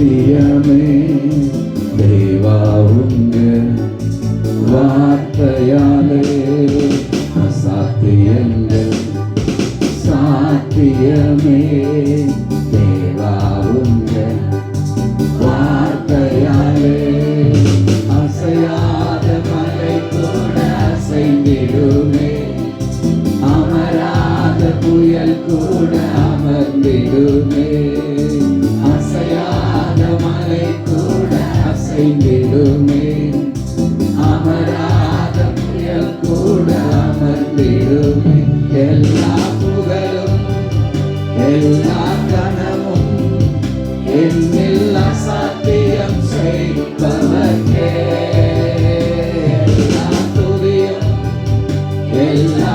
சத்தியமே தேவா உங்க வார்த்தையாலே அசாத்தியங்கள் சாத்தியமே தேவா உங்க வார்த்தையாலே அசையாத மலை கூட அசைந்திடுமே அமராத புயல் கூட அமர்ந்திடுமே அமர்ந்திடுமே அமராதம் என் கூட அமர்ந்திடுமே எல்லா புகழும் எல்லா கனமும் என்னில் அசாத்தியம் செய்பவர்கே எல்லா துதியும் எல்லா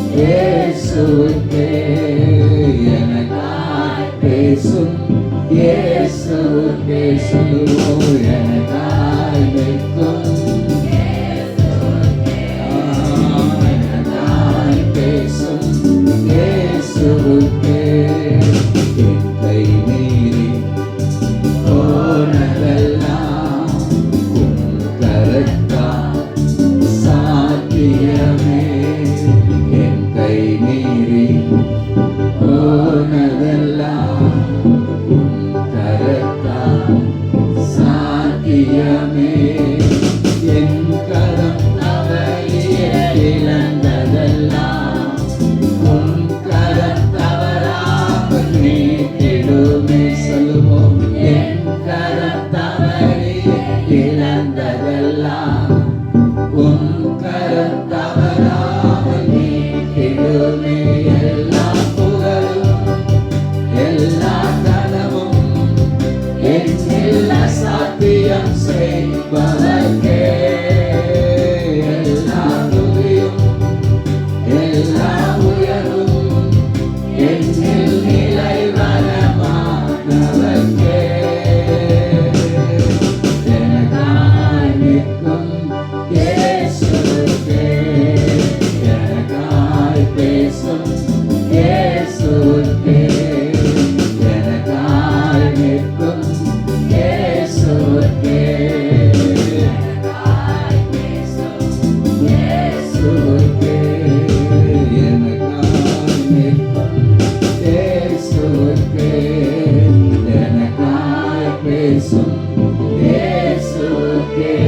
பேசும். பேசும் பேசும் எனக்கா இழந்ததெல்லாம் உன் கரம் தவறாமல் நீ திடுமே சொல்வோம் என் கரம் தவறி இழந்ததெல்லாம் உன் கரம் தவறாமல் நீ திடுமே எல்லாம்.